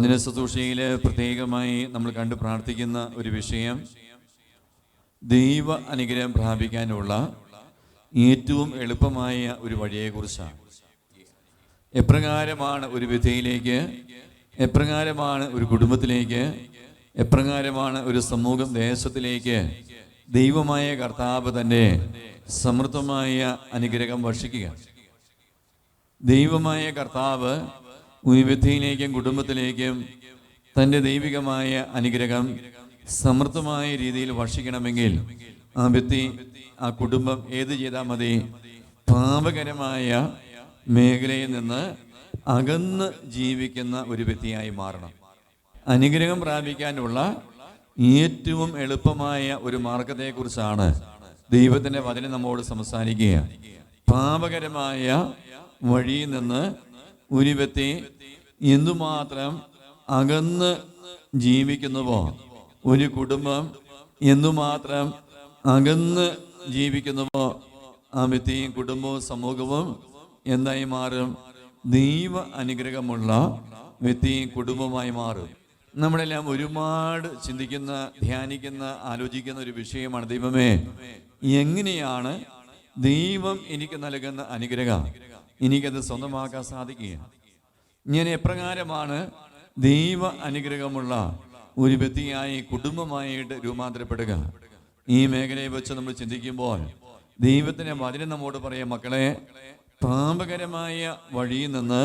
വചന ശുശ്രൂഷയിൽ പ്രത്യേകമായി നമ്മൾ കണ്ട് പ്രാർത്ഥിക്കുന്ന ഒരു വിഷയം ദൈവ അനുഗ്രഹം പ്രാപിക്കാനുള്ള ഏറ്റവും എളുപ്പമായ ഒരു വഴിയെക്കുറിച്ചാണ്. എപ്രകാരമാണ് ഒരു വിധയിലേക്ക് എപ്രകാരമാണ് ഒരു കുടുംബത്തിലേക്ക് എപ്രകാരമാണ് ഒരു സമൂഹം ദേശത്തിലേക്ക് ദൈവമായ കർത്താവ് തന്നെ സമൃദ്ധമായ അനുഗ്രഹം വർഷിക്കുക. ദൈവമായ കർത്താവ് ഒരു വ്യക്തിയിലേക്കും കുടുംബത്തിലേക്കും തന്റെ ദൈവികമായ അനുഗ്രഹം സമൃദ്ധമായ രീതിയിൽ വർഷിക്കണമെങ്കിൽ ആ വ്യക്തി ആ കുടുംബം ഏത് ചെയ്താൽ മതി? പാപകരമായ മേഖലയിൽ നിന്ന് അകന്ന് ജീവിക്കുന്ന ഒരു വ്യക്തിയായി മാറണം. അനുഗ്രഹം പ്രാപിക്കാനുള്ള ഏറ്റവും എളുപ്പമായ ഒരു മാർഗത്തെക്കുറിച്ചാണ് ദൈവത്തിന്റെ വചനം നമ്മോട് സംസാരിക്കുക. പാപകരമായ വഴിയിൽ നിന്ന് ഒരു വ്യക്തി എന്തുമാത്രം അകന്ന് ജീവിക്കുന്നുവോ? ഒരു കുടുംബം എന്തുമാത്രം അകന്ന് ജീവിക്കുന്നുവോ? ആ വ്യക്തിയും കുടുംബവും സമൂഹവും എന്തായി മാറും? ദൈവ അനുഗ്രഹമുള്ള വ്യക്തിയും കുടുംബമായി മാറും. നമ്മളെല്ലാം ഒരുപാട് ചിന്തിക്കുന്ന ധ്യാനിക്കുന്ന ആലോചിക്കുന്ന ഒരു വിഷയമാണ് ദൈവമേ. എങ്ങനെയാണ് ദൈവം എനിക്ക് നൽകുന്ന അനുഗ്രഹം? എനിക്കത് സ്വന്തമാക്കാൻ സാധിക്കുക ഞാൻ എപ്രകാരമാണ് ദൈവ അനുഗ്രഹമുള്ള ഒരു വ്യക്തിയായി കുടുംബമായിട്ട് രൂപാന്തരപ്പെടുക. ഈ മേഖലയെ വെച്ച് നമ്മൾ ചിന്തിക്കുമ്പോൾ ദൈവത്തിന്റെ വചനം നമ്മോട് പറയാം മക്കളെ പാപകരമായ വഴിയിൽ നിന്ന്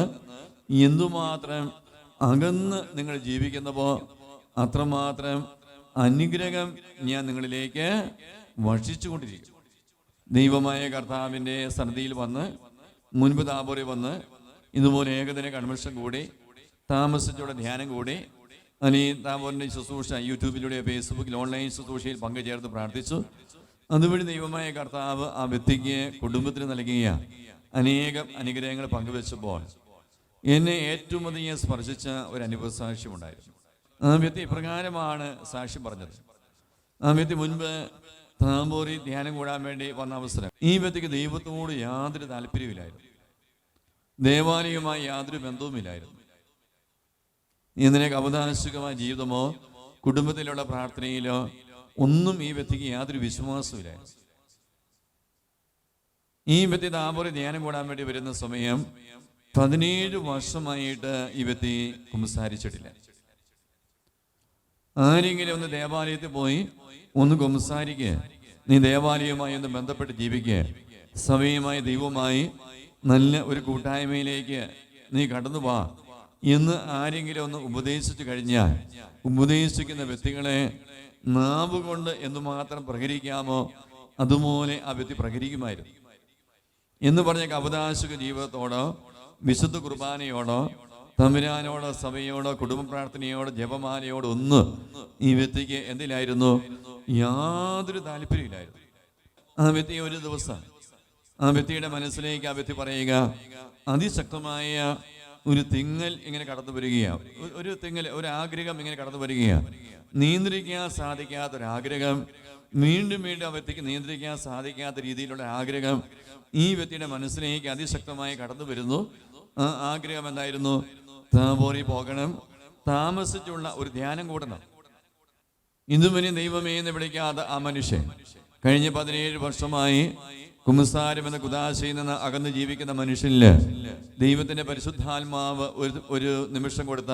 എന്തുമാത്രം അകന്ന് നിങ്ങൾ ജീവിക്കുന്നപ്പോൾ അത്രമാത്രം അനുഗ്രഹം ഞാൻ നിങ്ങളിലേക്ക് വർഷിച്ചുകൊണ്ടിരിക്കും ദൈവമായ കർത്താവിന്റെ സന്നിധിയിൽ വന്ന് മുൻപ് താപോറി വന്ന് ഇതുപോലെ ഏകദിന കൺവെൻഷൻ കൂടി താമസിച്ചോടെ ധ്യാനം കൂടി അതിന് ഈ താപോറിന്റെ ശുശ്രൂഷ യൂട്യൂബിലൂടെ ഫേസ്ബുക്കിൽ ഓൺലൈൻ ശുശ്രൂഷയിൽ പങ്കുചേർത്ത് പ്രാർത്ഥിച്ചു. അതുവഴി ദൈവമായ കർത്താവ് ആ വ്യക്തിക്ക് കുടുംബത്തിന് നൽകിയ അനേകം അനുഗ്രഹങ്ങൾ പങ്കുവെച്ചപ്പോൾ എന്നെ ഏറ്റവും അധികം സ്പർശിച്ച ഒരു അനുഭവ സാക്ഷ്യമുണ്ടായിരുന്നു ആ വ്യക്തി ഇപ്രകാരമാണ് സാക്ഷ്യം പറഞ്ഞത്. ആ വ്യക്തി മുൻപ് താമ്പൂരി ധ്യാനം കൂടാൻ വേണ്ടി വന്ന അവസരം. ഈ വ്യക്തിക്ക് ദൈവത്തോട് യാതൊരു താല്പര്യമില്ലായിരുന്നു ദേവാലയവുമായി യാതൊരു ബന്ധവുമില്ലായിരുന്നു. ഇതിനെ അവതാശികമായ ജീവിതമോ കുടുംബത്തിലുള്ള പ്രാർത്ഥനയിലോ ഒന്നും ഈ വ്യക്തിക്ക് യാതൊരു വിശ്വാസമില്ലായിരുന്നു ഈ വ്യക്തി താമ്പൂരി ധ്യാനം കൂടാൻ വേണ്ടി വരുന്ന സമയം പതിനേഴ് വർഷമായിട്ട് ഈ വ്യക്തി കുമ്പസാരിച്ചിട്ടില്ല ആരെങ്കിലും ഒന്ന് ദേവാലയത്തിൽ പോയി ഒന്ന് കുംസാരിക്കുക നീ ദേവാലയവുമായി ഒന്ന് ബന്ധപ്പെട്ട് ജീവിക്കുക സമയമായി ദൈവമായി നല്ല ഒരു കൂട്ടായ്മയിലേക്ക് നീ കടന്നു പോ എന്ന് ആരെങ്കിലും ഒന്ന് ഉപദേശിച്ചു കഴിഞ്ഞാൽ ഉപദേശിക്കുന്ന വ്യക്തികളെ നാവ് കൊണ്ട് എന്തുമാത്രം പ്രഹരിക്കാമോ? അതുപോലെ ആ വ്യക്തി പ്രഹരിക്കുമായിരുന്നു. എന്ന് പറഞ്ഞ അവതാശക ജീവിതത്തോടോ വിശുദ്ധ കുർബാനയോടോ തമ്പുരാനോടോ സഭയോട് കുടുംബ പ്രാർത്ഥനയോട് ജപമാലയോട് ഒന്ന് ഈ വ്യക്തിക്ക് എന്തിലായിരുന്നു? യാതൊരു താല്പര്യമില്ലായിരുന്നു ആ വ്യക്തി ഒരു ദിവസം ആ വ്യക്തിയുടെ മനസ്സിലേക്ക് ആ വ്യക്തി പറയുക അതിശക്തമായ ഒരു തിങ്ങൽ ഇങ്ങനെ കടന്നു വരികയാണ്. ഒരു- തിങ്ങൽ ഒരു ആഗ്രഹം ഇങ്ങനെ കടന്നു വരികയാണ്. നിയന്ത്രിക്കാൻ സാധിക്കാത്ത ഒരു ആഗ്രഹം വീണ്ടും വീണ്ടും ആ വ്യക്തിക്ക് നിയന്ത്രിക്കാൻ സാധിക്കാത്ത രീതിയിലുള്ള ആഗ്രഹം ഈ വ്യക്തിയുടെ മനസ്സിലേക്ക് അതിശക്തമായി കടന്നു വരുന്നു. ആ ആഗ്രഹം എന്തായിരുന്നു? താപോറി പോകണം. താമസിച്ചുള്ള ഒരു ധ്യാനം കൂടണം. ഇന്നുവരെ ദൈവമേ എന്ന് വിളിക്കാതെ ആ മനുഷ്യൻ കഴിഞ്ഞ പതിനേഴ് വർഷമായി കുമസാരം എന്ന കുദാശയിൽ നിന്ന് അകന്ന് ജീവിക്കുന്ന മനുഷ്യനിൽ ദൈവത്തിന്റെ പരിശുദ്ധാത്മാവ് ഒരു ഒരു നിമിഷം കൊടുത്ത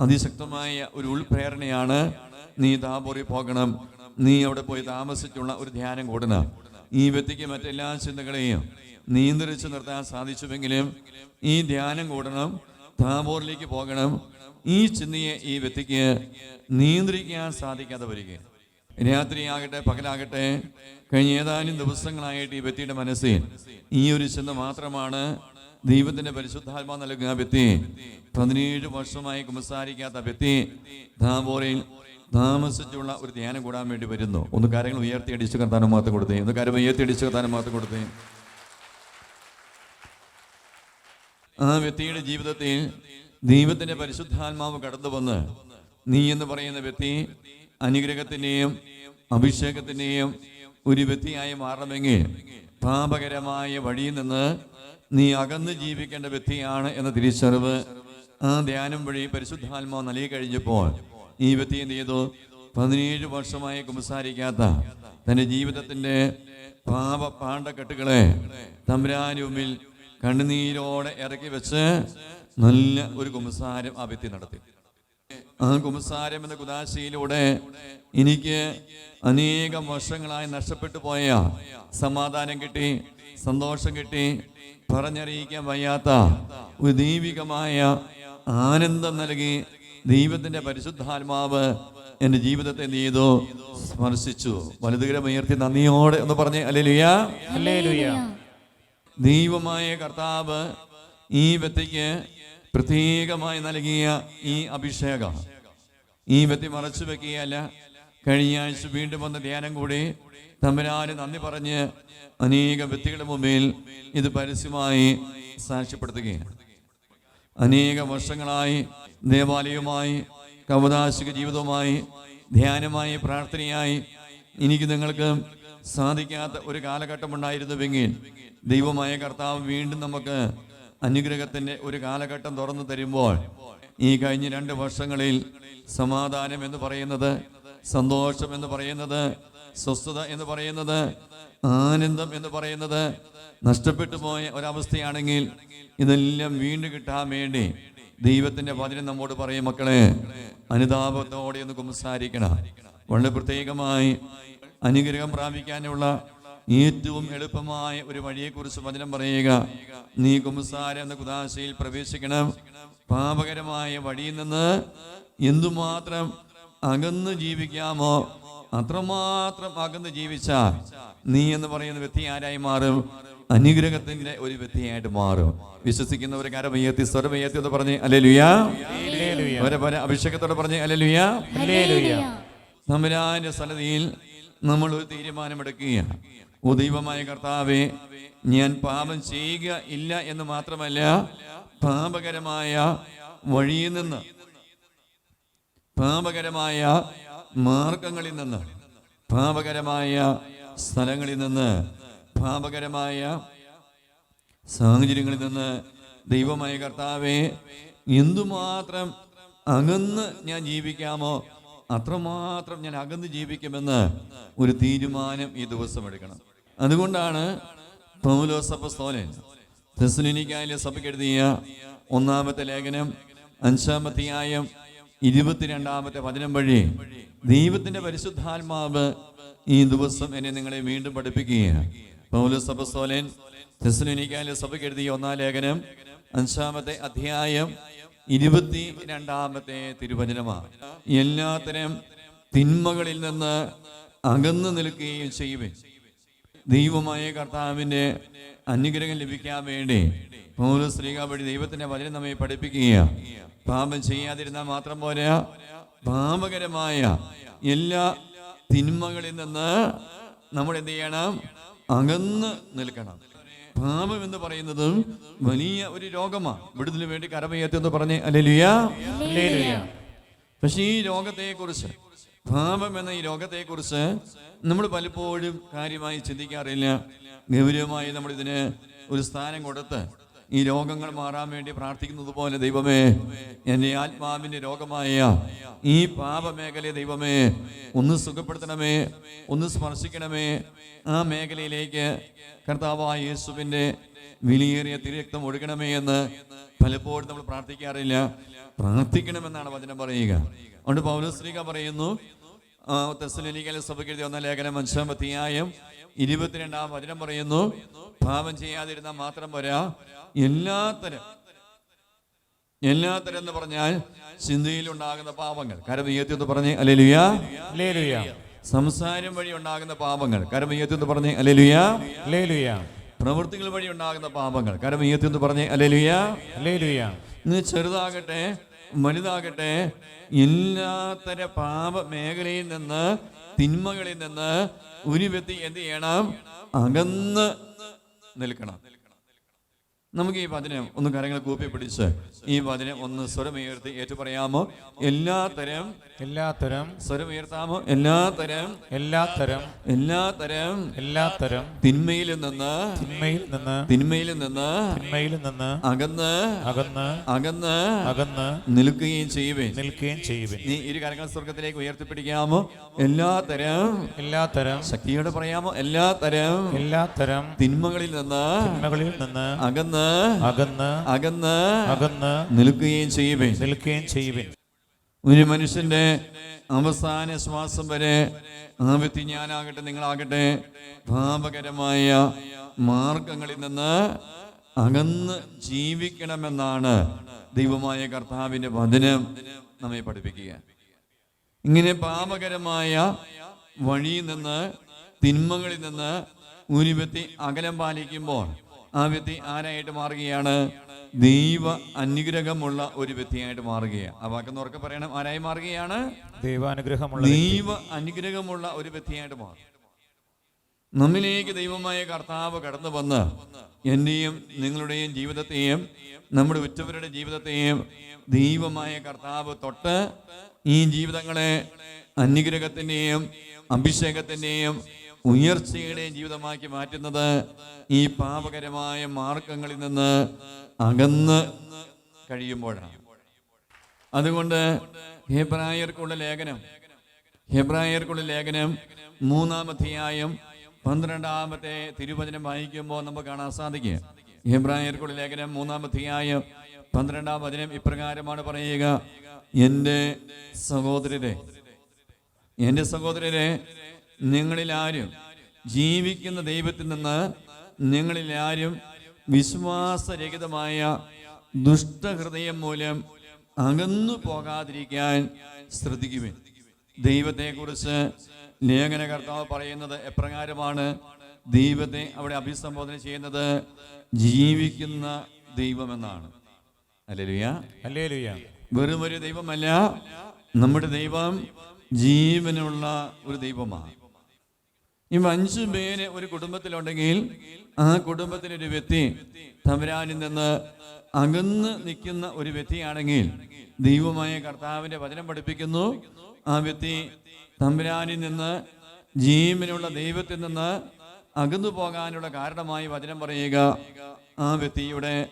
അതിശക്തമായ ഒരു ഉൾപ്രേരണയാണ് നീ താപോറി പോകണം. നീ അവിടെ പോയി താമസിച്ചുള്ള ഒരു ധ്യാനം കൂടണം. ഈ വ്യക്തിക്ക് മറ്റെല്ലാ ചിന്തകളെയും നിയന്ത്രിച്ചു നിർത്താൻ സാധിച്ചുവെങ്കിലും ഈ ധ്യാനം കൂടണം. താബോറിലേക്ക് പോകണം. ഈ ചിന്തയെ ഈ വ്യക്തിക്ക് നിയന്ത്രിക്കാൻ സാധിക്കാതെ വരികയാണ്. രാത്രിയാകട്ടെ പകലാകട്ടെ കഴിഞ്ഞ ഏതാനും ദിവസങ്ങളായിട്ട് ഈ വ്യക്തിയുടെ മനസ്സിൽ ഈ ഒരു ചിന്ത മാത്രമാണ് ദൈവത്തിന്റെ പരിശുദ്ധാത്മാ നൽകുന്ന വ്യക്തി. പതിനേഴ് വർഷമായി കുമ്പസാരിക്കാത്ത വ്യക്തി ധാബോറയിൽ താമസിച്ചുള്ള ഒരു ധ്യാനം കൂടാൻ വേണ്ടി വരുന്നു. ഒന്ന് കാര്യങ്ങൾ ഉയർത്തി അടിച്ചു കർത്താനം മാത്രം കൊടുത്തേ. ഒന്ന് കാര്യം ഉയർത്തി അടിച്ചു കർത്താനം മാത്രം കൊടുത്തേ. ആ വ്യക്തിയുടെ ജീവിതത്തിൽ ദൈവത്തിന്റെ പരിശുദ്ധാത്മാവ് കടന്നു വന്ന് നീ എന്ന് പറയുന്ന വ്യക്തി അനുഗ്രഹത്തിന്റെയും അഭിഷേകത്തിന്റെയും ഒരു വ്യക്തിയായി മാറണമെങ്കിൽ പാപകരമായ വഴിയിൽ നിന്ന് നീ അകന്ന് ജീവിക്കേണ്ട വ്യക്തിയാണ് എന്ന തിരിച്ചറിവ് ആ ധ്യാനം വഴി പരിശുദ്ധാത്മാവ് നൽകി കഴിഞ്ഞപ്പോൾ ഈ വ്യക്തി എന്ത് ചെയ്തു? പതിനേഴ് വർഷമായി കുമ്പസാരിക്കാത്ത തന്റെ ജീവിതത്തിന്റെ പാപ പാണ്ഡക്കെട്ടുകളെ തമ്പുരാന് മുമ്പിൽ കണ്ണുനീരോടെ ഇറക്കി വെച്ച് നല്ല ഒരു കുമ്പസാരം ആ വ്യക്തി നടത്തി. ആ കുമ്പസാരം എന്ന കുദാശയിലൂടെ എനിക്ക് അനേകം വർഷങ്ങളായി നഷ്ടപ്പെട്ടു പോയ സമാധാനം കിട്ടി സന്തോഷം കിട്ടി പറഞ്ഞറിയിക്കാൻ വയ്യാത്ത ഒരു ദൈവികമായ ആനന്ദം നൽകി ദൈവത്തിന്റെ പരിശുദ്ധാത്മാവ് എന്റെ ജീവിതത്തെ എന്ത് ചെയ്തു? സ്മർശിച്ചു വലുതുകരം ഉയർത്തി നന്ദിയോടെ എന്ന് ലുയാ അല്ലേലുയാ. ഹല്ലേലൂയ ദൈവമായ കർത്താവ് ഈ വ്യക്തിക്ക് പ്രത്യേകമായി നൽകിയ ഈ അഭിഷേകം. ഈ വ്യക്തി മറച്ചു വെക്കുകയല്ല. കഴിഞ്ഞ ആഴ്ച വീണ്ടും വന്ന ധ്യാനം കൂടി തമ്പരാന് നന്ദി പറഞ്ഞ് അനേക വ്യക്തികളുടെ മുമ്പിൽ ഇത് പരസ്യമായി സാക്ഷ്യപ്പെടുത്തുകയാണ്. അനേക വർഷങ്ങളായി ദേവാലയവുമായി കവതാശിക ജീവിതവുമായി ധ്യാനമായി പ്രാർത്ഥനയായി എനിക്ക് നിങ്ങൾക്ക് സാധിക്കാത്ത ഒരു കാലഘട്ടം ഉണ്ടായിരുന്നുവെങ്കിൽ ദൈവമായ കർത്താവ് വീണ്ടും നമുക്ക് അനുഗ്രഹത്തിന്റെ ഒരു കാലഘട്ടം തുറന്നു തരുമ്പോൾ ഈ കഴിഞ്ഞ രണ്ട് വർഷങ്ങളിൽ സമാധാനം എന്ന് പറയുന്നത് സന്തോഷം എന്ന് പറയുന്നത് സ്വസ്ഥത എന്ന് പറയുന്നത് ആനന്ദം എന്ന് പറയുന്നത് നഷ്ടപ്പെട്ടു പോയ ഒരവസ്ഥയാണെങ്കിൽ ഇതെല്ലാം വീണ്ടും കിട്ടാൻ വേണ്ടി ദൈവത്തിന്റെ വചനം നമ്മോട് പറയും മക്കളെ അനുതാപത്തോടെ ഒന്ന് കുമ്പസാരിക്കണം. വളരെ പ്രത്യേകമായി അനുഗ്രഹം പ്രാപിക്കാനുള്ള ഏറ്റവും എളുപ്പമായ ഒരു വഴിയെക്കുറിച്ച് വചനം പറയുക. നീ കുമ്പസാര എന്ന കുദാശയിൽ പ്രവേശിക്കണം. പാപകരമായ വഴിയിൽ നിന്ന് എന്തുമാത്രം അകന്ന് ജീവിക്കാമോ അത്രമാത്രം അകന്ന് ജീവിച്ച നീ എന്ന് പറയുന്ന വ്യക്തി ആരായി മാറും? അനുഗ്രഹത്തിന്റെ ഒരു വ്യക്തിയായിട്ട് മാറും. വിശ്വസിക്കുന്നവർ കരമയത്തി സ്വരമയത്തി എന്ന് പറഞ്ഞ് അലലുയാ അവരെ പല അഭിഷേകത്തോടെ പറഞ്ഞ് അലലുയാ തമ്പുരാന്റെ സന്നദ്ധിയിൽ നമ്മൾ ഒരു തീരുമാനമെടുക്കുകയാണ്. ഓ ദൈവമായ കർത്താവെ ഞാൻ പാപം ചെയ്യുക ഇല്ല എന്ന് മാത്രമല്ല പാപകരമായ വഴിയിൽ നിന്ന് പാപകരമായ മാർഗങ്ങളിൽ നിന്ന് പാപകരമായ സ്ഥലങ്ങളിൽ നിന്ന് പാപകരമായ സാഹചര്യങ്ങളിൽ നിന്ന് ദൈവമായ കർത്താവെ എന്തുമാത്രം അകന്ന് ഞാൻ ജീവിക്കാമോ അത്രമാത്രം ഞാൻ അകന്ന് ജീവിക്കുമെന്ന് ഒരു തീരുമാനം ഈ ദിവസം എടുക്കണം. അതുകൊണ്ടാണ് പൗലോസപ്പസ്തോലൻ തെസ്സലോനിക്കായിലെ സഭയ്ക്ക് എഴുതിയ ഒന്നാമത്തെ ലേഖനം അഞ്ചാമത്തെയായം ഇരുപത്തിരണ്ടാമത്തെ വചനം വഴി ദൈവത്തിന്റെ പരിശുദ്ധാത്മാവ് ഈ ദിവസം എന്നെ നിങ്ങളെ വീണ്ടും പഠിപ്പിക്കുകയാണ്. പൗലോസ് അപ്പസ്തോലൻ തെസ്സലോനിക്കായിലെ സഭയ്ക്ക് എഴുതിയ ഒന്നാം ലേഖനം അഞ്ചാമത്തെ അധ്യായം ഇരുപത്തി രണ്ടാമത്തെ തിരുവചനമാണ്. എല്ലാത്തരം തിന്മകളിൽ നിന്ന് അകന്നു നിൽക്കുകയും ചെയ്യുവേ ദൈവമായ കർത്താവിന്റെ അനുഗ്രഹം ലഭിക്കാൻ വേണ്ടി മൂന്ന് സ്ത്രീകൾ വഴി ദൈവത്തിന്റെ വചനം നമ്മെ പഠിപ്പിക്കുക പാപം ചെയ്യാതിരുന്നാൽ മാത്രം പോരാ. പാപകരമായ എല്ലാ തിന്മകളിൽ നിന്ന് നമ്മൾ എന്ത് ചെയ്യണം? അകന്ന് നിൽക്കണം. പാപം എന്ന് പറയുന്നത് വലിയ ഒരു രോഗമാണ് വിടുതലിന് വേണ്ടി കരമയത്തെന്ന് പറഞ്ഞ് അല്ലെലുയാ. ഹല്ലേലൂയ പക്ഷെ ഈ രോഗത്തെക്കുറിച്ച് പാപം എന്ന ഈ രോഗത്തെക്കുറിച്ച് നമ്മൾ പലപ്പോഴും കാര്യമായി ചിന്തിക്കാറില്ല. ഗൗരവമായി നമ്മൾ ഇതിന് ഒരു സ്ഥാനം കൊടുത്ത് ഈ രോഗങ്ങൾ മാറാൻ വേണ്ടി പ്രാർത്ഥിക്കുന്നത് പോലെ ദൈവമേ എന്റെ ആത്മാവിന്റെ രോഗമായ ഈ പാപമേഖലയെ ദൈവമേ ഒന്ന് സുഖപ്പെടുത്തണമേ ഒന്ന് സ്പർശിക്കണമേ. ആ മേഖലയിലേക്ക് കർത്താവായ യേശുവിന്റെ വിലയേറിയ തിരക്തം ഒഴുകണമേ എന്ന് പലപ്പോഴും നമ്മൾ പ്രാർത്ഥിക്കാറില്ല. പ്രാർത്ഥിക്കണമെന്നാണ് വചനം പറയുക. അതുകൊണ്ട് പൗലശ്രീക പറയുന്നു ആ, തെസ്സലോനിക്കയിലെ സഭയ്ക്ക് വന്ന ലേഖനം അഞ്ചാം അധ്യായം ഇരുപത്തിരണ്ടാം വചനം പറയുന്നു പാപം ചെയ്യാതിരുന്നാൽ മാത്രം പോരാ. എല്ലാത്തരം എല്ലാത്തരം എന്ന് പറഞ്ഞാൽ ചിന്തയിൽ ഉണ്ടാകുന്ന പാപങ്ങൾ. കരമീയത്തി എന്ന് പറഞ്ഞ് ഹല്ലേലൂയ സംസാരം വഴി ഉണ്ടാകുന്ന പാപങ്ങൾ. കരമീയത്തി എന്ന് പറഞ്ഞ് ഹല്ലേലൂയ പ്രവൃത്തികൾ വഴി ഉണ്ടാകുന്ന പാപങ്ങൾ. കരമീയത്തി എന്ന് പറഞ്ഞ് ഇന്ന് ചെറുതാകട്ടെ വലുതാകട്ടെ എല്ലാത്തര പാപ മേഖലയിൽ നിന്ന് തിന്മകളിൽ നിന്ന് ഒരു വ്യക്തി എന്ത് ചെയ്യണം? അകന്ന് നിൽക്കണം. നമുക്ക് ഈ വചനം ഒന്ന് കരങ്ങൾ കൂപ്പി പിടിച്ച് ഈ വചനം ഒന്ന് സ്വരമുയർത്തി ഏറ്റു പറയാമോ എല്ലാ തരം സ്വരമുയർത്താമോ എല്ലാ തരം എല്ലാ തരം എല്ലാ തരം എല്ലാ തരം തിന്മയിൽ നിന്ന് തിന്മയിൽ നിന്ന് തിന്മയിൽ നിന്ന് തിന്മയിൽ നിന്ന് അകന്ന് അകന്ന് അകന്ന് അകന്ന് നിൽക്കുകയും ചെയ്യുവേ നിൽക്കുകയും ചെയ്യുവേ നീ ഇരു കരങ്ങൾ സ്വർഗത്തിലേക്ക് ഉയർത്തിപ്പിടിക്കാമോ? എല്ലാ തരം എല്ലാ തരം ശക്തിയോട് പറയാമോ? എല്ലാ തരം എല്ലാ തരം തിന്മകളിൽ നിന്ന് തിന്മകളിൽ നിന്ന് അകന്ന് അകന്ന് അകന്ന് അകന്ന് നിൽക്കുകയും ചെയ്യുവേ നിൽക്കുകയും ചെയ്യുവേ ഒരു മനുഷ്യന്റെ അവസാന ശ്വാസം വരെ ആ വ്യക്തി ഞാനാകട്ടെ നിങ്ങളാകട്ടെ പാപകരമായ മാർഗങ്ങളിൽ നിന്ന് അകന്ന് ജീവിക്കണമെന്നാണ് ദൈവമായ കർത്താവിന്റെ വചനം നമ്മെ പഠിപ്പിക്കുക. ഇങ്ങനെ പാപകരമായ വഴിയിൽ നിന്ന് തിന്മകളിൽ നിന്ന് ഒരു വ്യക്തി അകലം പാലിക്കുമ്പോൾ ആ വ്യക്തി ആരായിട്ട് മാറുകയാണ്? ദൈവ അനുഗ്രഹമുള്ള ഒരു വ്യക്തിയായിട്ട് മാറുകയാണ്. ആ വാക്കെന്ന് ഉറക്കെ പറയണം. ആരായി മാറുകയാണ്? ദൈവാനുഗ്രഹമുള്ള ദൈവ അനുഗ്രഹമുള്ള ഒരു വ്യക്തിയായിട്ട് മാറും. നമ്മിലേക്ക് ദൈവമായ കർത്താവ് കടന്നു വന്ന് എന്റെയും നിങ്ങളുടെയും ജീവിതത്തെയും നമ്മുടെ ഉറ്റവരുടെ ജീവിതത്തെയും ദൈവമായ കർത്താവ് തൊട്ട് ഈ ജീവിതങ്ങളെ അനുഗ്രഹത്തിന്റെയും അഭിഷേകത്തിന്റെയും ഉയർച്ചയുടെയും ജീവിതമാക്കി മാറ്റുന്നത് ഈ പാപകരമായ മാർഗങ്ങളിൽ നിന്ന് അകന്ന് കഴിയുമ്പോഴാണ്. അതുകൊണ്ട് ഹെബ്രായർക്കുള്ള ലേഖനം ഹെബ്രായർക്കുള്ള ലേഖനം മൂന്നാമധ്യായം പന്ത്രണ്ടാമത്തെ തിരുവചനം വായിക്കുമ്പോൾ നമുക്ക് കാണാൻ സാധിക്കുക ഹെബ്രായർക്കുള്ള ലേഖനം മൂന്നാമധ്യായം പന്ത്രണ്ടാം വചനം ഇപ്രകാരമാണ് പറയുക എന്റെ സഹോദരരെ എന്റെ സഹോദരരെ നിങ്ങളിൽ ആരും ജീവിക്കുന്ന ദൈവത്തിൽ നിന്ന് നിങ്ങളിൽ ആരും വിശ്വാസരഹിതമായ ദുഷ്ടഹൃദയം മൂലം അകന്നു പോകാതിരിക്കാൻ ശ്രദ്ധിക്കുവിൻ. ദൈവത്തെക്കുറിച്ച് ലേഖനകർത്താവ് പറയുന്നത് എപ്രകാരമാണ്? ദൈവത്തെ അവിടെ അഭിസംബോധന ചെയ്യുന്നത് ജീവിക്കുന്ന ദൈവമെന്നാണ്. വെറുമൊരു ഹല്ലേലൂയ വെറും ഒരു ദൈവമല്ല നമ്മുടെ ദൈവം ജീവനുള്ള ഒരു ദൈവമാണ്. ഇവ അഞ്ചു പേര് ഒരു കുടുംബത്തിലുണ്ടെങ്കിൽ ആ കുടുംബത്തിലെ ഒരു വ്യക്തി തമ്പുരാനിൽ നിന്ന് അകന്ന് നിൽക്കുന്ന ഒരു വ്യക്തിയാണെങ്കിൽ ദൈവമായ കർത്താവിന്റെ വചനം പഠിപ്പിക്കുന്നു. ആ വ്യക്തി തമ്പുരാനിൽ നിന്ന് ജീവനുള്ള ദൈവത്തിൽ നിന്ന് അകന്നു പോകാനുള്ള കാരണമായി വചനം പറയുക. ആ വ്യക്തിയുടെ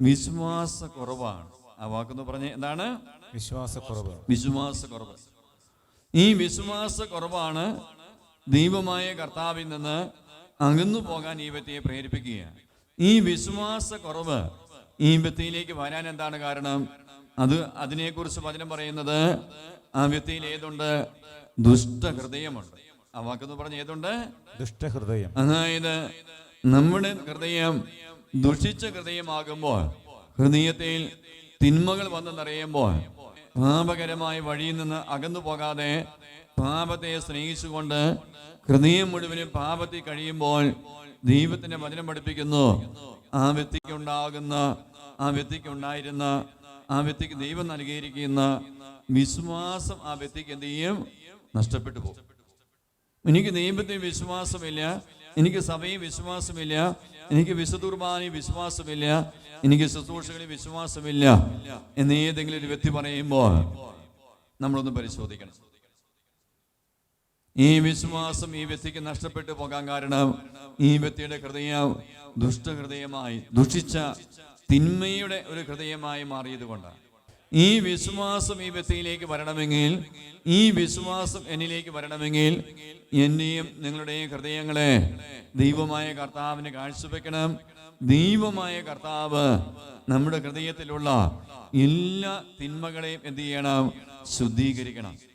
വിശ്വാസ കുറവാണ് ആ വാക്കെന്ന് പറഞ്ഞ എന്താണ്? വിശ്വാസക്കുറവ്. വിശ്വാസക്കുറവ്. ഈ വിശ്വാസ കുറവാണ് ദൈവമായ കർത്താവിൽ നിന്ന് അകന്നു പോകാൻ ഈ വ്യക്തിയെ പ്രേരിപ്പിക്കുകയാണ്. ഈ വിശ്വാസ കുറവ് ഈ വ്യക്തിയിലേക്ക് വരാൻ എന്താണ് കാരണം? അത് അതിനെക്കുറിച്ച് വചനം പറയുന്നത് ആ വ്യക്തിയിൽ ഏതുണ്ട്? ദുഷ്ടഹൃദയമുണ്ട്. ആ വാക്കെന്ന് പറഞ്ഞ ഏതുണ്ട്? ദുഷ്ടഹൃദയം. അതായത് നമ്മുടെ ഹൃദയം ദുഷിച്ച ഹൃദയമാകുമ്പോൾ ഹൃദയത്തിൽ തിന്മകൾ വന്ന് നിറയുമ്പോൾ പാപകരമായ വഴിയിൽ നിന്ന് അകന്നു പോകാതെ പാപത്തെ സ്നേഹിച്ചുകൊണ്ട് ഹൃദയം മുഴുവനും പാപത്തിൽ കഴിയുമ്പോൾ ദൈവത്തിന്റെ വചനം പഠിപ്പിക്കുന്നു. ആ വ്യക്തിക്ക് ഉണ്ടാകുന്ന ആ വ്യക്തിക്ക് ഉണ്ടായിരുന്ന ആ വ്യക്തിക്ക് ദൈവം നൽകിയിരിക്കുന്ന വിശ്വാസം ആ വ്യക്തിക്ക് എന്ത് ചെയ്യും? നഷ്ടപ്പെട്ടു പോകും. എനിക്ക് ദൈവത്തിൽ വിശ്വാസമില്ല എനിക്ക് സഭയിൽ വിശ്വാസമില്ല എനിക്ക് വിശുദ്ധുർബാനി വിശ്വാസമില്ല എനിക്ക് ശുശ്രൂഷകളിൽ വിശ്വാസമില്ല എന്നേതെങ്കിലും ഒരു വ്യക്തി പറയുമ്പോൾ നമ്മളൊന്ന് പരിശോധിക്കണം. ഈ വിശ്വാസം ഈ വ്യക്തിക്ക് നഷ്ടപ്പെട്ടു പോകാൻ കാരണം ഈ വ്യക്തിയുടെ ഹൃദയം ദുഷ്ടഹൃദയമായി ദുഷിച്ച തിന്മയുടെ ഒരു ഹൃദയമായി മാറിയത് കൊണ്ടാണ്. ഈ വിശ്വാസം ഈ വ്യക്തിയിലേക്ക് വരണമെങ്കിൽ ഈ വിശ്വാസം എന്നിലേക്ക് വരണമെങ്കിൽ എന്നെയും നിങ്ങളുടെയും ഹൃദയങ്ങളെ ദൈവമായ കർത്താവിന് കാഴ്ചവെക്കണം. ദൈവമായ കർത്താവ് നമ്മുടെ ഹൃദയത്തിലുള്ള എല്ലാ തിന്മകളെയും എന്ത് ചെയ്യണം? ശുദ്ധീകരിക്കണം.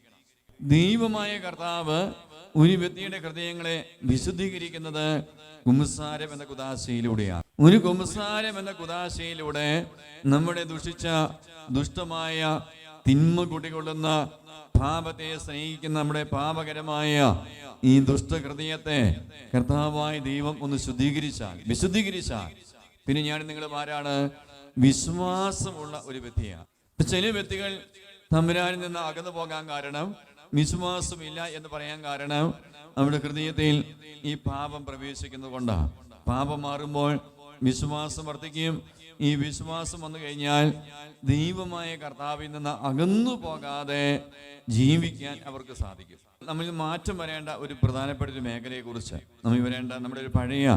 ദൈവമായ കർത്താവ് ഒരു വ്യക്തിയുടെ ഹൃദയങ്ങളെ വിശുദ്ധീകരിക്കുന്നത് കുമ്പസാരം എന്ന കുദാശയിലൂടെയാണ്. ഒരു കുമ്പസാരം എന്ന കുദാശയിലൂടെ നമ്മുടെ ദുഷിച്ച ദുഷ്ടമായ തിന്മ കുടികൊള്ളുന്ന പാപത്തെ സ്നേഹിക്കുന്ന നമ്മുടെ പാപകരമായ ഈ ദുഷ്ടഹൃദയത്തെ കർത്താവായ ദൈവം ഒന്ന് ശുദ്ധീകരിച്ചാൽ വിശുദ്ധീകരിച്ചാൽ. പിന്നെ ഞാൻ നിങ്ങളും ആരാണ്? വിശ്വാസമുള്ള ഒരു വ്യക്തിയാണ്. ചില വ്യക്തികൾ തമ്പുരാനിൽ നിന്ന് അകന്നു പോകാൻ കാരണം വിശ്വാസമില്ല എന്ന് പറയാൻ കാരണം നമ്മുടെ ഹൃദയത്തിൽ ഈ പാപം പ്രവേശിക്കുന്നത് കൊണ്ടാണ് പാപം മാറുമ്പോൾ വിശ്വാസം വർദ്ധിക്കും. ഈ വിശ്വാസം വന്നു കഴിഞ്ഞാൽ ദൈവമായ കർത്താവിൽ നിന്ന് അകന്നു പോകാതെ ജീവിക്കാൻ അവർക്ക് സാധിക്കും. നമ്മൾ മാറ്റം വരേണ്ട ഒരു പ്രധാനപ്പെട്ട ഒരു മേഖലയെക്കുറിച്ച് നമ്മൾ വരേണ്ട നമ്മുടെ ഒരു പഴയ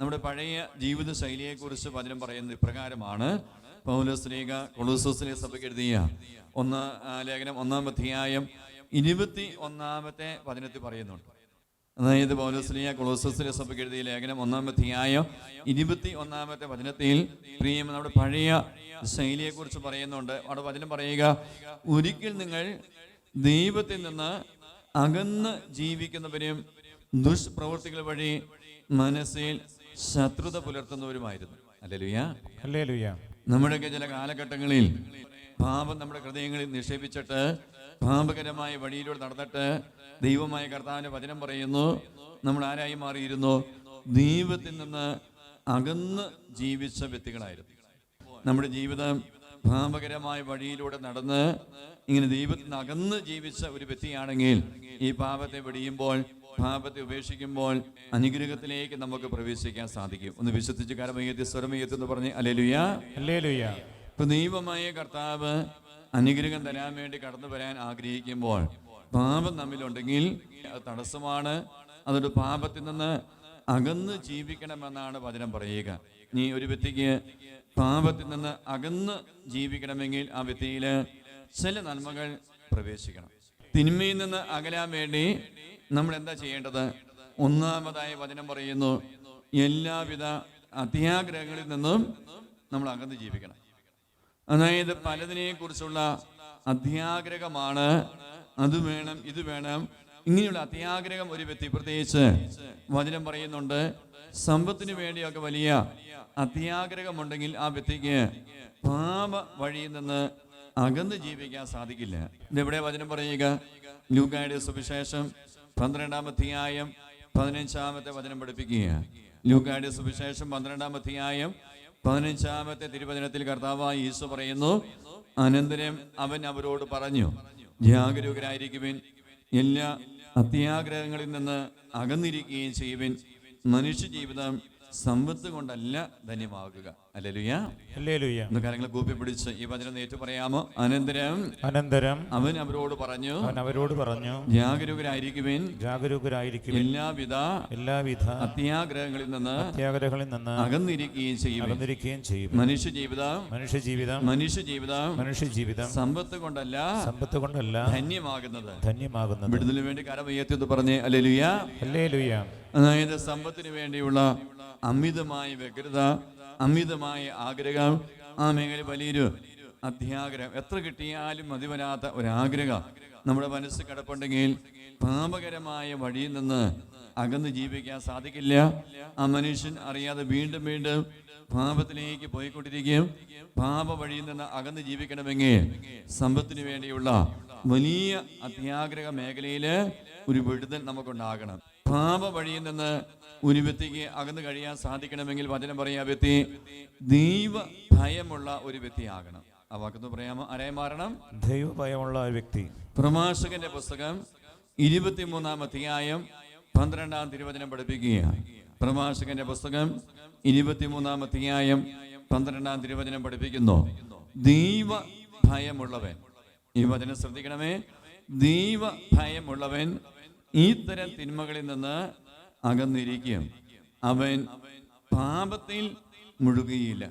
നമ്മുടെ പഴയ ജീവിത ശൈലിയെക്കുറിച്ച് വചനം പറയുന്നത് ഇപ്രകാരമാണ്. പൗലസ്ലീഗ കൊളൂസോസിലെ സഭയ്ക്ക് എഴുതിയ ഒന്ന് ലേഖനം ഒന്നാം അധ്യായം ഇരുപത്തി ഒന്നാമത്തെ വചനത്തിൽ പറയുന്നുണ്ട്. അതായത് പൗലോസ്ലിയ കൊളോസസിലെ സഭയ്ക്ക് എഴുതിയ ലേഖനം ഒന്നാം അധ്യായം ഇരുപത്തി ഒന്നാമത്തെ വചനത്തിൽ പ്രിയം നമ്മുടെ പഴയ ശൈലിയെക്കുറിച്ച് പറയുന്നുണ്ട്. അവിടെ വചനം പറയുക ഒരിക്കൽ നിങ്ങൾ ദൈവത്തിൽ നിന്ന് അകന്ന് ജീവിക്കുന്നവരും ദുഷ്പ്രവൃത്തികൾ വഴി മനസ്സിൽ ശത്രുത പുലർത്തുന്നവരുമായിരുന്നു. അല്ലേ ലുയാ നമ്മുടെയൊക്കെ ചില കാലഘട്ടങ്ങളിൽ പാപം നമ്മുടെ ഹൃദയങ്ങളിൽ നിക്ഷേപിച്ചിട്ട് പാപകരമായ വഴിയിലൂടെ നടന്നിട്ട് ദൈവമായ കർത്താവിന്റെ വചനം പറയുന്നു. നമ്മൾ ആരായി മാറിയിരുന്നു? ദൈവത്തിൽ നിന്ന് അകന്ന് ജീവിച്ച വ്യക്തികളായിരുന്നു. നമ്മുടെ ജീവിതം പാപകരമായ വഴിയിലൂടെ നടന്ന് ഇങ്ങനെ ദൈവത്തിൽ നിന്ന് അകന്ന് ജീവിച്ച ഒരു വ്യക്തിയാണെങ്കിൽ ഈ പാപത്തെ വെടിയുമ്പോൾ പാപത്തെ ഉപേക്ഷിക്കുമ്പോൾ അനുഗ്രഹത്തിലേക്ക് നമുക്ക് പ്രവേശിക്കാൻ സാധിക്കും. ഒന്ന് വിശ്വസിച്ച് കരമയത്തി സ്വരമയത്തി എന്ന് പറഞ്ഞ് അല്ലെലുയാ. ഹല്ലേലൂയ ഇപ്പൊ ദൈവമായ കർത്താവ് അനുഗ്രഹം തരാൻ വേണ്ടി കടന്നു വരാൻ ആഗ്രഹിക്കുമ്പോൾ പാപം തമ്മിലുണ്ടെങ്കിൽ തടസ്സമാണ്. അതൊരു പാപത്തിൽ നിന്ന് അകന്ന് ജീവിക്കണമെന്നാണ് വചനം പറയുക. നീ ഒരു വ്യക്തിക്ക് പാപത്തിൽ നിന്ന് അകന്ന് ജീവിക്കണമെങ്കിൽ ആ വ്യക്തിയിൽ ചില നന്മകൾ പ്രവേശിക്കണം. തിന്മയിൽ നിന്ന് അകലാൻ വേണ്ടി നമ്മൾ എന്താ ചെയ്യേണ്ടത്? ഒന്നാമതായി വചനം പറയുന്നു എല്ലാവിധ അത്യാഗ്രഹങ്ങളിൽ നിന്നും നമ്മൾ അകന്ന് ജീവിക്കണം. അതായത് പലതിനെ കുറിച്ചുള്ള അത്യാഗ്രഹമാണ് അത് വേണം ഇത് വേണം. ഇങ്ങനെയുള്ള അത്യാഗ്രഹം ഒരു വ്യക്തി പ്രത്യേകിച്ച് വചനം പറയുന്നുണ്ട്. സമ്പത്തിന് വേണ്ടിയൊക്കെ വലിയ അത്യാഗ്രഹമുണ്ടെങ്കിൽ ആ വ്യക്തിക്ക് പാപ വഴിയിൽ നിന്ന് അകന്ന് ജീവിക്കാൻ സാധിക്കില്ല. ഇതെവിടെ വചനം പറയുക? ലൂക്കായുടെ സുവിശേഷം പന്ത്രണ്ടാം അധ്യായം പതിനഞ്ചാമത്തെ വചനം പഠിപ്പിക്കുക. ലൂക്കായുടെ സുവിശേഷം പന്ത്രണ്ടാം അധ്യായം പതിനഞ്ചാമത്തെ തിരുവചനത്തിൽ കർത്താവായ ഈശോ പറയുന്നു അനന്തരം അവൻ അവരോട് പറഞ്ഞു ജാഗരൂകരായിരിക്കുവിൻ എല്ലാ അത്യാഗ്രഹങ്ങളിൽ നിന്ന് അകന്നിരിക്കുകയും ചെയ്യുവിൻ. മനുഷ്യ ജീവിതം സമ്പത്ത് കൊണ്ടല്ല ധന്യമാകുക. കാര്യങ്ങൾ കൂപ്പി പിടിച്ച് ഈ വചനം ഏറ്റു പറയാമോ? അനന്തരം. അനന്തരം അവൻ അവരോട് പറഞ്ഞു അവൻ അവരോട് പറഞ്ഞു ജാഗരൂകരായിരിക്കുവിൻ. ജാഗരൂകരായിരിക്കും എല്ലാവിധ എല്ലാവിധ അത്യാഗ്രഹങ്ങളിൽ നിന്ന് അത്യാഗ്രഹങ്ങളിൽ നിന്ന് അകന്നിരിക്കുകയും ചെയ്യും അകന്നിരിക്കുകയും ചെയ്യും മനുഷ്യ ജീവിതം മനുഷ്യജീവിതം മനുഷ്യ ജീവിതം മനുഷ്യജീവിതം സമ്പത്ത് കൊണ്ടല്ല സമ്പത്ത് കൊണ്ടല്ല ധന്യമാകുന്നത്. ധന്യമാകുന്നത്. വിടുതലിന് വേണ്ടി കരമയ്യത്തി പറഞ്ഞ് അല്ലെലുയ ഹല്ലേലൂയ. അതായത് സമ്പത്തിന് വേണ്ടിയുള്ള അമിതമായ വ്യഗ്രത അമിതമായ ആഗ്രഹം. ആ മേഖല വലിയൊരു അധ്യാഗ്രഹം എത്ര കിട്ടിയാലും മതി വരാത്ത ഒരാഗ്രഹം. നമ്മുടെ മനസ്സ് കിടപ്പുണ്ടെങ്കിൽ പാപകരമായ വഴിയിൽ നിന്ന് അകന്ന് ജീവിക്കാൻ സാധിക്കില്ല. ആ മനുഷ്യൻ അറിയാതെ വീണ്ടും വീണ്ടും പാപത്തിലേക്ക് പോയിക്കൊണ്ടിരിക്കുകയും പാപ വഴിയിൽ നിന്ന് അകന്ന് ജീവിക്കണമെങ്കിൽ സമ്പത്തിന് വേണ്ടിയുള്ള വലിയ അത്യാഗ്രഹ മേഖലയിൽ ഒരു വിടുതൽ നമുക്കുണ്ടാകണം. പാപ വഴിയിൽ നിന്ന് ഒരു വ്യക്തിക്ക് അകന്നു കഴിയാൻ സാധിക്കണമെങ്കിൽ വചനം പറയാ വ്യക്തി ദൈവ ഭയമുള്ള ഒരു വ്യക്തിയാകണം. ആ വാക്കത്ത് പറയാമോ ആരായി മാറണം? ദൈവഭയമുള്ള ഒരു വ്യക്തി. പ്രഭാഷകന്റെ പുസ്തകം ഇരുപത്തിമൂന്നാം അധ്യായം പന്ത്രണ്ടാം തിരുവചനം പഠിപ്പിക്കുക പ്രഭാഷകന്റെ പുസ്തകം ഇരുപത്തിമൂന്നാം അധ്യായം പന്ത്രണ്ടാം തിരുവചനം പഠിപ്പിക്കുന്നു. ദൈവ ഭയമുള്ളവൻ ഈ വചനം ശ്രദ്ധിക്കണമേ. ദൈവ ഭയമുള്ളവൻ ഇത്തരം തിന്മകളിൽ നിന്ന് അകന്നിരിക്കും അവൻ പാപത്തിൽ മുഴുകുകയില്ല.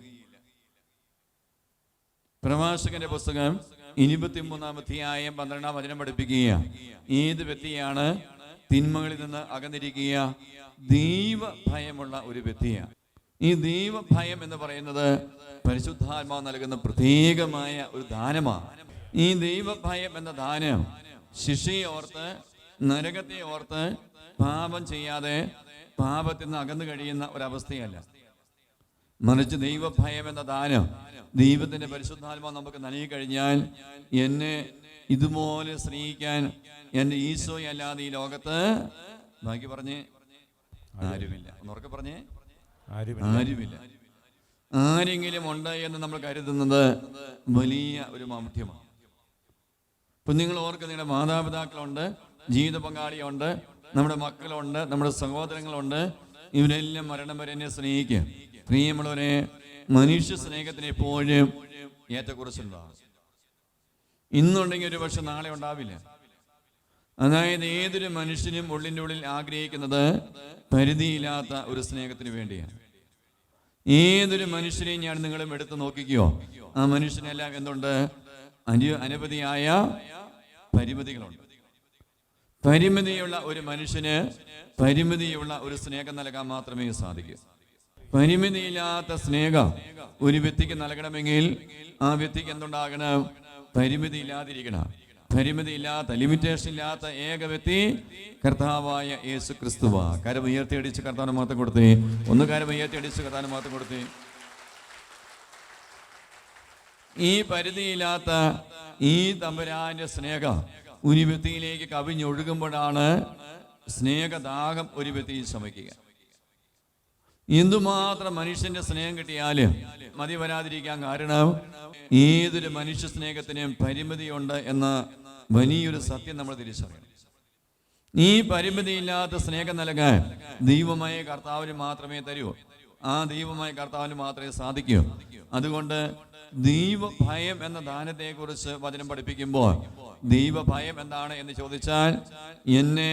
പ്രവാചകന്റെ പുസ്തകം ഇരുപത്തിമൂന്നാം അധ്യായം പന്ത്രണ്ടാം വചനം പഠിപ്പിക്കുക ഏത് വ്യക്തിയാണ് തിന്മകളിൽ നിന്ന് അകന്നിരിക്കുക ദൈവ ഭയമുള്ള ഒരു വ്യക്തിയാണ് ഈ ദൈവ ഭയം എന്ന് പറയുന്നത് പരിശുദ്ധാത്മാവ് നൽകുന്ന പ്രത്യേകമായ ഒരു ദാനമാണ് ഈ ദൈവ ഭയം എന്ന ദാനം ശിക്ഷയെ ഓർത്ത് നരകത്തെ ഓർത്ത് പാപം ചെയ്യാതെ പാപത്തിൽ നിന്ന് അകന്നു കഴിയുന്ന ഒരവസ്ഥയല്ല. മറിച്ച് ദൈവഭയം എന്ന ദാനം ദൈവത്തിന്റെ പരിശുദ്ധാത്മാവ് നമുക്ക് നൽകി കഴിഞ്ഞാൽ എന്നെ ഇതുപോലെ സ്നേഹിക്കാൻ എന്റെ ഈശോയെ അല്ലാതെ ഈ ലോകത്ത് ബാക്കി പറഞ്ഞേ ആരുമില്ല. ഒന്നുറക്കെ പറഞ്ഞേ ആരുമില്ല. ആരുമില്ല. ആരെങ്കിലും ഉണ്ട് എന്ന് നമ്മൾ കരുതുന്നത് വലിയ ഒരു മാമുഠ്യമാണ് ഇപ്പൊ നിങ്ങൾ ഓർക്ക് നിങ്ങളുടെ മാതാപിതാക്കളുണ്ട്. ജീവിത പങ്കാളിയുണ്ട് നമ്മുടെ മക്കളുണ്ട് നമ്മുടെ സഹോദരങ്ങളുണ്ട്. ഇവരെല്ലാം മരണം വരെ എന്നെ സ്നേഹിക്കുക പ്രിയമുള്ളവരെ മനുഷ്യ സ്നേഹത്തിന് എപ്പോഴും ഏറ്റക്കുറച്ചുണ്ടാകും ഇന്നുണ്ടെങ്കിൽ ഒരു പക്ഷെ നാളെ ഉണ്ടാവില്ല. അതായത് ഏതൊരു മനുഷ്യനും ഉള്ളിന്റെ ഉള്ളിൽ ആഗ്രഹിക്കുന്നത് പരിധിയില്ലാത്ത ഒരു സ്നേഹത്തിന് വേണ്ടിയാണ്. ഏതൊരു മനുഷ്യനെയും ഞാൻ നിങ്ങളും എടുത്തു നോക്കിക്കോ. ആ മനുഷ്യനെല്ലാം എന്തുണ്ട്? അനു അനവധിയായ പരിമിതികളുണ്ട്. പരിമിതിയുള്ള ഒരു മനുഷ്യന് പരിമിതിയുള്ള ഒരു സ്നേഹം നൽകാൻ മാത്രമേ സാധിക്കൂ. പരിമിതിയില്ലാത്ത സ്നേഹം ഒരു വ്യക്തിക്ക് നൽകണമെങ്കിൽ ആ വ്യക്തിക്ക് എന്തുണ്ടാകണം? പരിമിതി ഇല്ലാതിരിക്കണം പരിമിതി ഇല്ലാത്ത ലിമിറ്റേഷൻ ഇല്ലാത്ത ഏക വ്യക്തി കർത്താവായ യേശു ക്രിസ്തുവ കരം ഉയർത്തി അടിച്ച് കർത്താവിന് മാത്രം കൊടുത്തേ. ഒന്ന് കരം ഉയർത്തിയടിച്ച് കർത്താവിന് മാത്രം കൊടുത്തേ. ഈ പരിധിയില്ലാത്ത ഈ തമ്പുരാന്റെ സ്നേഹം ഒരു വ്യക്തിയിലേക്ക് കവിഞ്ഞൊഴുകുമ്പോഴാണ് സ്നേഹദാഹം ഒരു വ്യക്തിയിൽ ശ്രമിക്കുക എന്തുമാത്രം മനുഷ്യന്റെ സ്നേഹം കിട്ടിയാലും മതി വരാതിരിക്കാൻ കാരണം ഏതൊരു മനുഷ്യ സ്നേഹത്തിനും പരിമിതിയുണ്ട് എന്ന വലിയൊരു സത്യം നമ്മൾ തിരിച്ചറിയണം. ഈ പരിമിതിയില്ലാത്ത സ്നേഹം നൽകാൻ ദൈവമായ കർത്താവിന് മാത്രമേ തരൂ. ആ ദൈവമായ കർത്താവിന് മാത്രമേ സാധിക്കൂ. അതുകൊണ്ട് ദൈവഭയം എന്ന ദാനത്തെക്കുറിച്ച് വചനം പഠിപ്പിക്കുമ്പോൾ ദൈവഭയം എന്താണ് എന്ന് ചോദിച്ചാൽ എന്നെ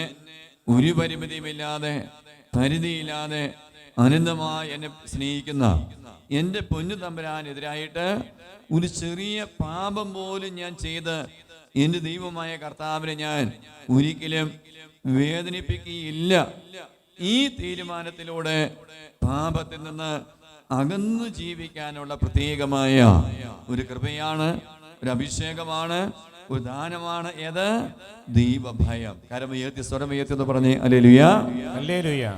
ഒരു പരിമിതിയുമില്ലാതെ പരിധിയില്ലാതെ അനന്തമായി എന്നെ സ്നേഹിക്കുന്ന എന്റെ പൊന്നു തമ്പുരാനെതിരായിട്ട് ഒരു ചെറിയ പാപം പോലും ഞാൻ ചെയ്ത് എന്റെ ദൈവമായ കർത്താവിനെ ഞാൻ ഒരിക്കലും വേദനിപ്പിക്കുകയില്ല. ഈ തീരുമാനത്തിലൂടെ പാപത്തിൽ നിന്ന് അകന്നു ജീവിക്കാനുള്ള പ്രത്യേകമായ ഒരു കൃപയാണ് ഒരു അഭിഷേകമാണ് ഒരു ദാനമാണ്. ഏത്? ദൈവഭയം കരമയത്തി സ്വരമയത്തി എന്ന് പറഞ്ഞേ. അല്ലേലുയാ. ഹല്ലേലൂയ